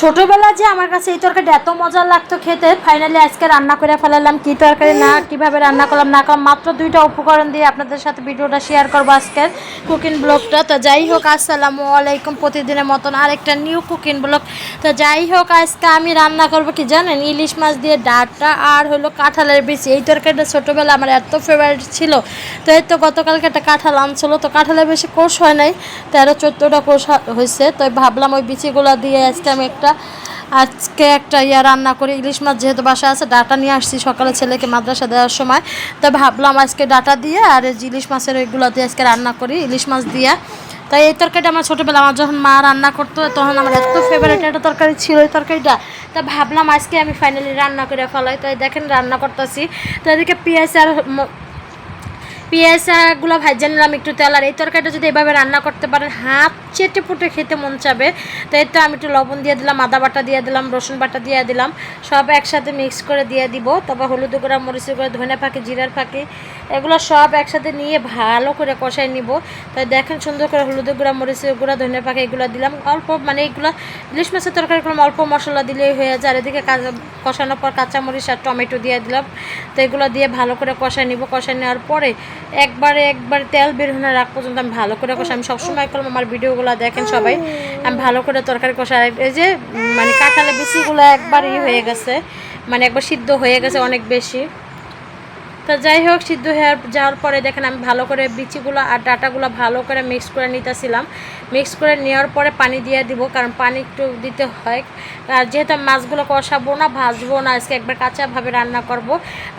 ছোটবেলা যে আমার কাছে এই তরকারিটা এত মজা লাগতো খেতে ফাইনালি আজকে রান্না করে ফেলালাম কি তরকারি, না কীভাবে রান্না করলাম, না করলাম মাত্র দুইটা উপকরণ দিয়ে আপনাদের সাথে ভিডিওটা শেয়ার করব আজকের কুকিং ব্লগটা তো যাই হোক, আসসালামু আলাইকুম প্রতিদিনের মতন আরেকটা নিউ কুকিং ব্লগ তো যাই হোক, আজকে আমি রান্না করব কি জানেন, ইলিশ মাছ দিয়ে ডাঁটা আর হলো কাঁঠালের বিচি এই তরকারিটা ছোটোবেলা আমার এত ফেভারিট ছিল। তো এই তো গতকালকে একটা কাঁঠাল আনছিল, তো কাঁঠালের বেশি কোষ হয় নাই, তেরো চোদ্দোটা কোষ হয়েছে। তো ভাবলাম ওই বিচিগুলো দিয়ে আজকে আমি একটা আজকে একটা ইয়া রান্না করি। ইলিশ মাছ যেহেতু বাসা আছে, ডাটা নিয়ে আসছি সকালে ছেলেকে মাদ্রাসা দেওয়ার সময়। তো ভাবলাম আজকে ডাটা দিয়ে আর ইলিশ মাছের ওইগুলো দিয়ে আজকে রান্না করি, ইলিশ মাছ দিয়ে। তাই এই তরকারিটা আমার ছোটোবেলা আমার যখন মা রান্না করতো, তখন আমার এত ফেভারিট একটা তরকারি ছিল এই তরকারিটা। তা ভাবলাম আজকে আমি ফাইনালি রান্না করে ফেলাই। তাই দেখেন রান্না করতেছি। তো এদিকে পেঁয়াজ আর পেঁয়াজগুলো ভাজা নিলাম একটু তেল। আর এই তরকারিটা যদি এভাবে রান্না করতে পারেন, হাত চেটে পুটে খেতে মন চাবে। তো এই তো আমি একটু লবণ দিয়ে দিলাম, আদা বাটা দিয়ে দিলাম, রসুন বাটা দিয়ে দিলাম। সব একসাথে মিক্স করে দিয়ে দিব। তবে হলুদ গুঁড়া মরিচ গুঁড়া, ধনে ফাঁকি, জিরার ফাঁকি, এগুলো সব একসাথে নিয়ে ভালো করে কষাই নিব। তাই দেখেন সুন্দর করে হলুদ গুঁড়া মরিচ গুঁড়া, ধনে পাখি এগুলো দিলাম। অল্প মানে এগুলো ইলিশ মাছের তরকারি করলাম, অল্প মশলা দিলেই হয়ে যায়। আর এদিকে কষানোর পর কাঁচামরিচ আর টমেটো দিয়ে দিলাম। তো এগুলো দিয়ে ভালো করে কষাই নিব। কষাই নেওয়ার পরে একবারে, একবার তেল বের হওয়ার রাখ পর্যন্ত আমি ভালো করে কষাই, আমি সবসময় করলাম, আমার ভিডিওগুলো দেখেন সবাই। আমি ভালো করে তরকারি কষা এই যে মানে কাঁঠালে বিচিগুলো একবারই হয়ে গেছে। মানে একবার সিদ্ধ হয়ে গেছে অনেক বেশি। তো যাই হোক, সিদ্ধ হয়ে যাওয়ার পরে দেখেন আমি ভালো করে বিচিগুলো আর ডাটাগুলো ভালো করে মিক্স করে নিতেছিলাম। মিক্স করে নেওয়ার পরে পানি দিয়ে দিব, কারণ পানি একটু দিতে হয়। আর যেহেতু আমি মাছগুলো কষাবো না, ভাজবো না, আজকে একবার কাঁচাভাবে রান্না করব।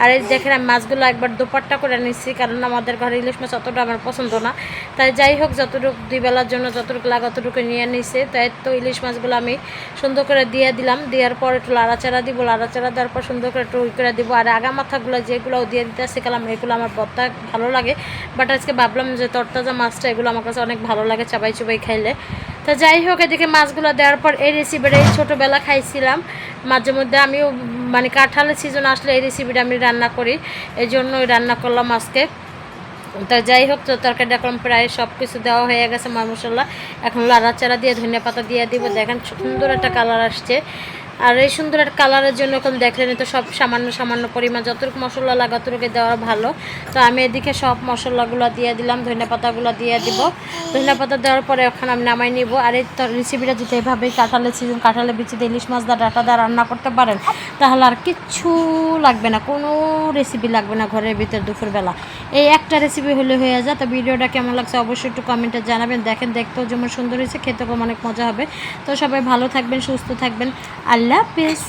আর এই দেখেন আমি মাছগুলো একবার দুপাট্টা করে নিচ্ছি, কারণ আমাদের ঘরে ইলিশ মাছ অতটা আমার পছন্দ না। তাই যাই হোক, যতটুকু দুই বেলার জন্য যতটুকু লাগে ততটুকু নিয়ে নিছে। তাই তো ইলিশ মাছগুলো আমি সুন্দর করে দিয়ে দিলাম। দেওয়ার পর একটু লাড়াচাড়া দিব, লাড়াচাড়া দেওয়ার পর সুন্দর করে একটু করে দিব। আর আগা মাথাগুলো যেগুলো দিয়ে দিতে শিখালাম, এগুলো আমার বত্তা ভালো লাগে। বাট আজকে ভাবলাম যে তরতাজা মাছটা, এগুলো আমার কাছে অনেক ভালো লাগে চাবাই চুবাই খাইলে। তো যাই হোক, এদিকে মাছগুলো দেওয়ার পর এই রেসিপিটা এই ছোটোবেলা খাইছিলাম। মাঝে মধ্যে আমিও মানে কাঁঠালের সিজন আসলে এই রেসিপিটা আমি রান্না করি। এই জন্যই রান্না করলাম আজকে। তো যাই হোক, তো তরকারিটা এখন প্রায় সব কিছু দেওয়া হয়ে গেছে ময় মশলা এখন লাড়া চারা দিয়ে, ধনিয়া পাতা দিয়ে দিব। দেখেন সুন্দর একটা কালার আসছে। আর এই সুন্দর একটা কালারের জন্য এখন দেখলেন তো সব সামান্য সামান্য পরিমাণ, যতটুকু মশলা লাগে ততটুকু দেওয়া ভালো। তো আমি এদিকে সব মশলাগুলো দিয়ে দিলাম, ধনিয়া পাতাগুলো দিয়ে দিব। ধনিয়া পাতা দেওয়ার পরে ওখানে আমি নামাই নিব। আর এই রেসিপিটা যদি এভাবেই কাঁঠালের সিজন কাঁঠালের বিচিতে ইলিশ মাছ দা ডাটা দা রান্না করতে পারেন, তাহলে আর কিচ্ছু লাগবে না, কোনো রেসিপি লাগবে না ঘরের ভিতর দুপুরবেলা। এই একটা রেসিপি হলে হয়ে যায়। তো ভিডিওটা কেমন লাগছে অবশ্যই একটু কমেন্টে জানাবেন। দেখেন, দেখতেও যেমন সুন্দর হয়েছে, খেতেও অনেক মজা হবে। তো সবাই ভালো থাকবেন, সুস্থ থাকবেন। আল্লাহ হাফিজ